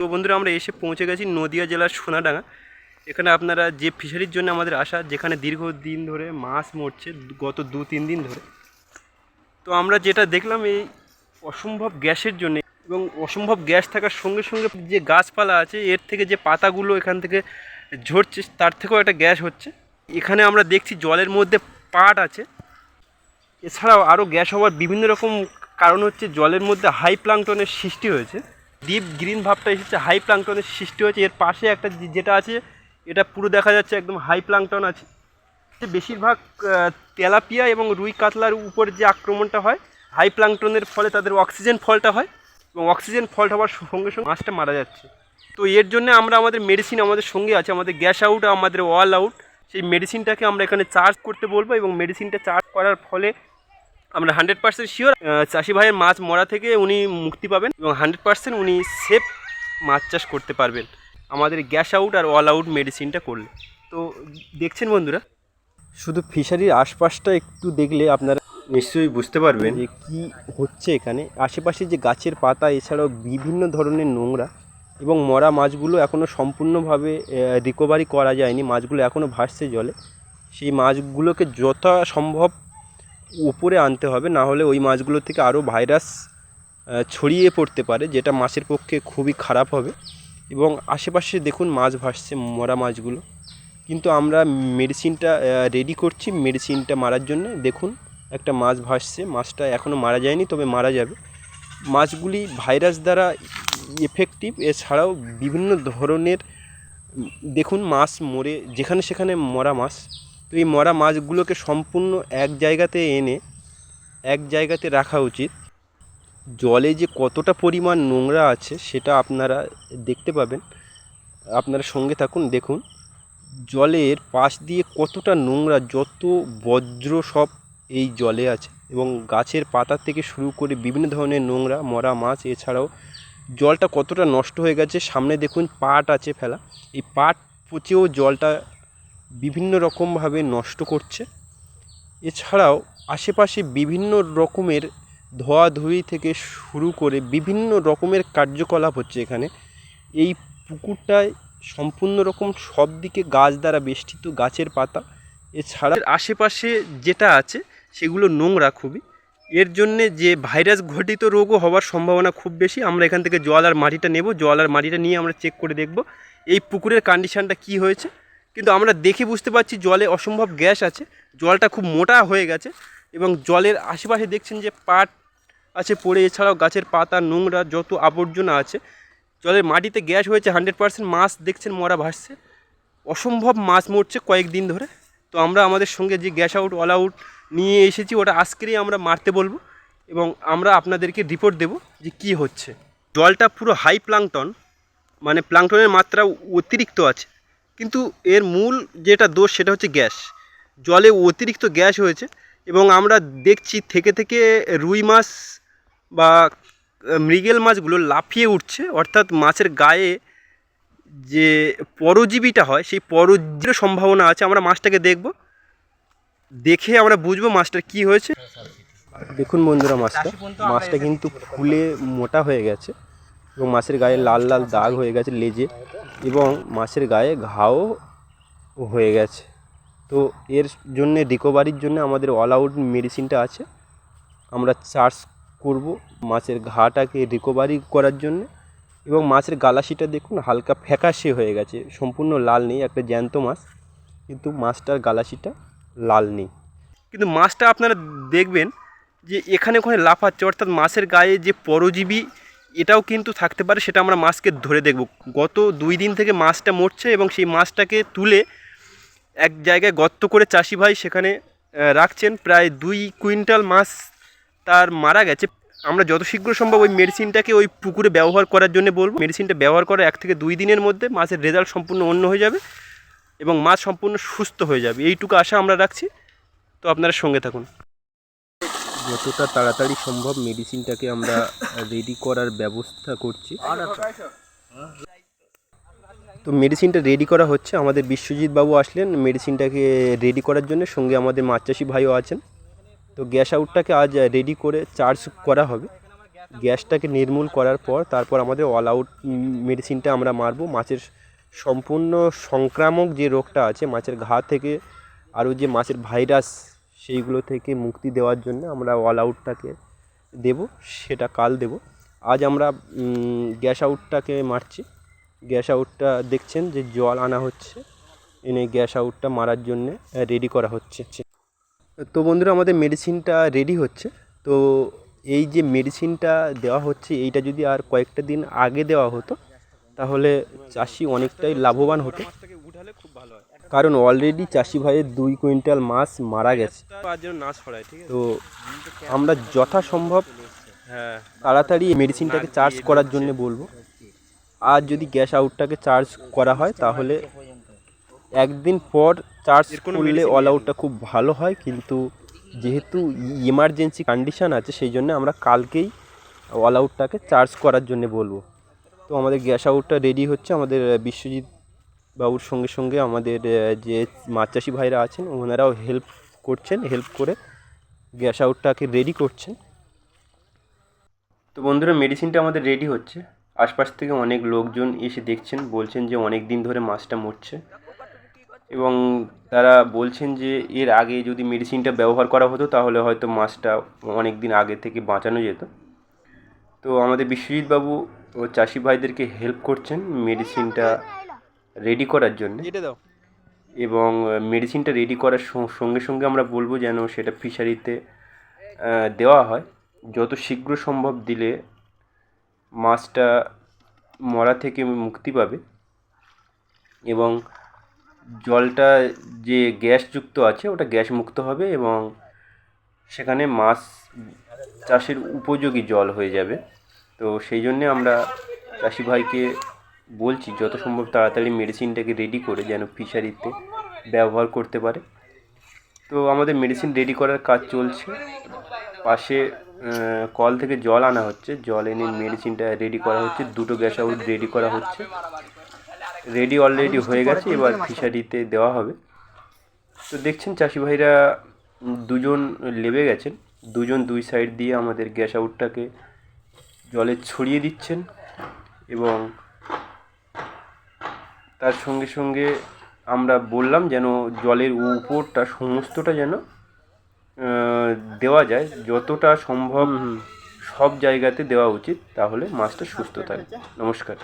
তো বন্ধুরা, আমরা এসে পৌঁছে গেছি নদিয়া জেলার সোনাডাঙ্গা। এখানে আপনারা যে ফিশারির জন্য আমাদের আসা, যেখানে দীর্ঘদিন ধরে মাছ মরছে, গত দু তিন দিন ধরে। তো আমরা যেটা দেখলাম, এই অসম্ভব গ্যাসের জন্য এবং অসম্ভব গ্যাস থাকার সঙ্গে সঙ্গে যে গাছপালা আছে, এর থেকে যে পাতাগুলো এখান থেকে ঝরছে, তার থেকেও একটা গ্যাস হচ্ছে। এখানে আমরা দেখছি জলের মধ্যে পাট আছে। এছাড়াও আরও গ্যাস হওয়ার বিভিন্ন রকম কারণ হচ্ছে, জলের মধ্যে হাই প্লাংটনের সৃষ্টি হয়েছে। ডিপ গ্রিন ভাবটা এসেছে হাই প্লাংটনের সৃষ্টি হয়েছে। এর পাশে একটা যেটা আছে, এটা পুরো দেখা যাচ্ছে একদম হাই প্লাংটন আছে। বেশিরভাগ তেলাপিয়া এবং রুই কাতলার উপর যে আক্রমণটা হয় হাই প্লাংটনের ফলে তাদের অক্সিজেন ফলটা হয় এবং অক্সিজেন ফল্ট হওয়ার সঙ্গে সঙ্গে মাছটা মারা যাচ্ছে। তো এর জন্য আমরা আমাদের মেডিসিন আমাদের সঙ্গে আছে, আমাদের গ্যাস আউট আমাদের অল আউট সেই মেডিসিনটাকে আমরা এখানে চার্জ করতে বলব এবং মেডিসিনটা চার্জ করার ফলে আমরা হান্ড্রেড পার্সেন্ট শিওর চাষি ভাইয়ের মাছ মরা থেকে উনি মুক্তি পাবেন এবং হান্ড্রেড পার্সেন্ট উনি সেফ মাছ চাষ করতে পারবেন। আমাদের গ্যাস আউট আর অল আউট মেডিসিনটা করলে। তো দেখছেন বন্ধুরা, শুধু ফিশারির আশপাশটা একটু দেখলে আপনারা নিশ্চয়ই বুঝতে পারবেন যে কী হচ্ছে এখানে। আশেপাশে যে গাছের পাতা, এছাড়াও বিভিন্ন ধরনের নোংরা এবং মরা মাছগুলো এখনও সম্পূর্ণভাবে রিকভারি করা যায়নি। মাছগুলো এখনও ভাসছে জলে। সেই মাছগুলোকে যথা সম্ভব উপরে আনতে হবে, না হলে ওই মাছগুলো থেকে আরও ভাইরাস ছড়িয়ে পড়তে পারে, যেটা মাছের পক্ষে খুবই খারাপ হবে। এবং আশেপাশে দেখুন মাছ ভাসছে, মরা মাছগুলো। কিন্তু আমরা মেডিসিনটা রেডি করছি মেডিসিনটা মারার জন্য। দেখুন একটা মাছ ভাসছে, মাছটা এখনও মারা যায়নি, তবে মারা যাবে। মাছগুলি ভাইরাস দ্বারা এফেক্টিভ এছাড়াও বিভিন্ন ধরনের, দেখুন মাছ মরে, যেখানে সেখানে মরা মাছ। তো এই মরা মাছগুলোকে সম্পূর্ণ এক জায়গাতে এনে এক জায়গাতে রাখা উচিত। জলে যে কতটা পরিমাণ নোংরা আছে সেটা আপনারা দেখতে পাবেন। আপনারা সঙ্গে থাকুন, দেখুন। জলের পাশ দিয়ে কতটা নোংরা, যত বজ্র সব এই জলে আছে এবং গাছের পাতা থেকে শুরু করে বিভিন্ন ধরনের নোংরা, মরা মাছ এছাড়াও জলটা কতটা নষ্ট হয়ে গেছে, সামনে দেখুন পাট আছে ফেলা। এই পাট পচেও জলটা বিভিন্ন রকমভাবে নষ্ট করছে। এছাড়াও আশেপাশে বিভিন্ন রকমের ধোয়াধুয়ি থেকে শুরু করে বিভিন্ন রকমের কার্যকলাপ হচ্ছে এখানে। এই পুকুরটায় সম্পূর্ণ রকম সব দিকে গাছ দ্বারা বেষ্টিত গাছের পাতা। এছাড়া আশেপাশে যেটা আছে, সেগুলো নোংরা খুবই। এর জন্যে যে ভাইরাস ঘটিত রোগও হওয়ার সম্ভাবনা খুব বেশি। আমরা এখান থেকে জল আর মাটিটা নেব। জল আর মাটিটা নিয়ে আমরা চেক করে দেখব। এই পুকুরের কন্ডিশনটা কি হয়েছে? কিন্তু আমরা দেখে বুঝতে পারছি জলে অসম্ভব গ্যাস আছে। জলটা খুব মোটা হয়ে গেছে এবং জলের আশেপাশে দেখছেন যে পাট আছে পড়ে, এছাড়াও গাছের পাতা, নোংরা যত আবর্জনা আছে, জলের মাটিতে গ্যাস হয়েছে হান্ড্রেড পার্সেন্ট মাছ দেখছেন মরা ভাসছে। অসম্ভব মাছ মরছে কয়েকদিন ধরে। তো আমরা আমাদের সঙ্গে যে গ্যাস আউট, অল আউট নিয়ে এসেছি, ওটা আজকেরই আমরা মারতে বলব এবং আমরা আপনাদেরকে রিপোর্ট দেব যে কি হচ্ছে। জলটা পুরো হাই প্লাংটন মানে প্লাংটনের মাত্রা অতিরিক্ত আছে। কিন্তু এর মূল যেটা দোষ সেটা হচ্ছে গ্যাস। জলে অতিরিক্ত গ্যাস হয়েছে এবং আমরা দেখছি থেকে থেকে রুই মাছ বা মৃগেল মাছগুলো লাফিয়ে উঠছে। অর্থাৎ মাছের গায়ে যে পরজীবীটা হয়, সেই পরজীবীর সম্ভাবনা আছে। আমরা মাছটাকে দেখব। দেখে আমরা বুঝব মাছটার কি হয়েছে। দেখুন বন্ধুরা মাছটা। মাছটা কিন্তু ফুলে মোটা হয়ে গেছে এবং মাছের গায়ে লাল লাল দাগ হয়ে গেছে, লেজে। এবং মাছের গায়ে ঘাও হয়ে গেছে। তো এর জন্য রিকভারির জন্য আমাদের অল আউট মেডিসিনটা আছে। আমরা চার্জ করব মাছের ঘাটাকে রিকভারি করার জন্য। এবং মাছের গালাশিটা দেখুন, হালকা ফ্যাকাশে হয়ে গেছে। সম্পূর্ণ লাল নেই, একটা জ্যান্ত মাছ। কিন্তু মাছটার গালাশিটা লাল নেই। কিন্তু মাছটা আপনারা দেখবেন যে এখানে ওখানে লাফাচ্ছে। অর্থাৎ মাছের গায়ে যে পরজীবী এটাও কিন্তু থাকতে পারে, সেটা আমরা মাছকে ধরে দেখব। গত দুই দিন থেকে মাছটা মরছে এবং সেই মাছটাকে তুলে এক জায়গায় গর্ত করে চাষি ভাই সেখানে রাখছেন। প্রায় দুই কুইন্টাল মাছ তার মারা গেছে। আমরা যত শীঘ্র সম্ভব ওই মেডিসিনটাকে ওই পুকুরে ব্যবহার করার জন্য বলব। মেডিসিনটা ব্যবহার করার এক থেকে দুই দিনের মধ্যে মাছের রেজাল্ট সম্পূর্ণ অন্য হয়ে যাবে এবং মাছ সম্পূর্ণ সুস্থ হয়ে যাবে। এইটুকু আশা আমরা রাখছি। তো আপনারা সঙ্গে থাকুন। যতটা তাড়াতাড়ি সম্ভব মেডিসিনটাকে আমরা রেডি করার ব্যবস্থা করছি। তো মেডিসিনটা রেডি করা হচ্ছে। আমাদের বিশ্বজিৎ বাবু আসলেন মেডিসিনটাকে রেডি করার জন্য। সঙ্গে আমাদের মাছ চাষি ভাইও আছেন। তো গ্যাস আউটটাকে আজ রেডি করে চার্জ করা হবে। গ্যাসটাকে নির্মূল করার পর তারপর আমাদের অল আউট মেডিসিনটা আমরা মারবো। মাছের সম্পূর্ণ সংক্রামক যে রোগটা আছে, মাছের ঘা থেকে আরও যে মাছের ভাইরাস সেইগুলো থেকে মুক্তি দেওয়ার জন্য আমরা অল আউটটাকে দেব, সেটা কাল দেব। আজ আমরা গ্যাস আউটটাকে মারছি। গ্যাস আউটটা দেখছেন যে জল আনা হচ্ছে। এনে গ্যাস আউটটা মারার জন্যে রেডি করা হচ্ছে। তো বন্ধুরা, আমাদের মেডিসিনটা রেডি হচ্ছে। তো এই যে মেডিসিনটা দেওয়া হচ্ছে, এইটা যদি আর কয়েকটা দিন আগে দেওয়া হতো, তাহলে চাষি অনেকটাই লাভবান হতো। কারণ অলরেডি চাষি ভাইয়ের দুই কুইন্টাল মাছ মারা গেছে। তো আমরা যথাসম্ভব হ্যাঁ। তাড়াতাড়ি মেডিসিনটাকে চার্জ করার জন্য বলব। আর যদি গ্যাস আউটটাকে চার্জ করা হয় তাহলে একদিন পর চার্জ করলে অল আউটটা খুব ভালো হয় কিন্তু যেহেতু ইমার্জেন্সি কন্ডিশান আছে সেই জন্য আমরা কালকেই অল আউটটাকে চার্জ করার জন্য বলব। তো আমাদের গ্যাস আউটটা রেডি হচ্ছে আমাদের বিশ্বজিৎ বাবুর সঙ্গে সঙ্গে আমাদের যে মাছ চাষি ভাইরা আছেন, ওনারাও হেল্প করছেন হেল্প করে গ্যাস আউটটাকে রেডি করছেন। তো বন্ধুরা মেডিসিনটা আমাদের রেডি হচ্ছে। আশপাশ থেকে অনেক লোকজন এসে দেখছেন, বলছেন যে অনেক দিন ধরে মাছটা মরছে। এবং তারা বলছেন যে এর আগে যদি মেডিসিনটা ব্যবহার করা হতো, তাহলে হয়তো মাছটা অনেক দিন আগে থেকে বাঁচানো যেত। তো আমাদের বিশ্বজিৎ বাবু ও চাষি ভাইদেরকে হেল্প করছেন মেডিসিনটা রেডি করার জন্য। এটা দাও। এবং মেডিসিনটা রেডি করার সঙ্গে সঙ্গে আমরা বলব যেন সেটা ফিশারিতে দেওয়া হয়। যত শীঘ্র সম্ভব দিলে মাছটা মরা থেকে মুক্তি পাবে। এবং জলটা যে গ্যাসযুক্ত আছে ওটা গ্যাস মুক্ত হবে এবং সেখানে মাছ চাষের উপযোগী জল হয়ে যাবে। তো সেই জন্যে আমরা চাষি ভাইকে বলছি, যত সম্ভব তাড়াতাড়ি মেডিসিনটাকে রেডি করে যেন ফিশারিতে ব্যবহার করতে পারে। তো আমাদের মেডিসিন রেডি করার কাজ চলছে। পাশে কল থেকে জল আনা হচ্ছে। জল এনে মেডিসিনটা রেডি করা হচ্ছে। দুটো গ্যাস আউট রেডি করা হচ্ছে। রেডি অলরেডি হয়ে গেছে। এবার ফিশারিতে দেওয়া হবে। তো দেখছেন চাষি ভাইরা, দুজন লেবে গেছেন। দুজন দুই সাইড দিয়ে আমাদের গ্যাস আউটটাকে জলে ছড়িয়ে দিচ্ছেন এবং তার সঙ্গে সঙ্গে আমরা বললাম যেন জলের উপরটা সমস্তটা যেন দেওয়া যায় যতটা সম্ভব সব জায়গাতে দেওয়া উচিত তাহলে মাছটা সুস্থ থাকে। নমস্কার।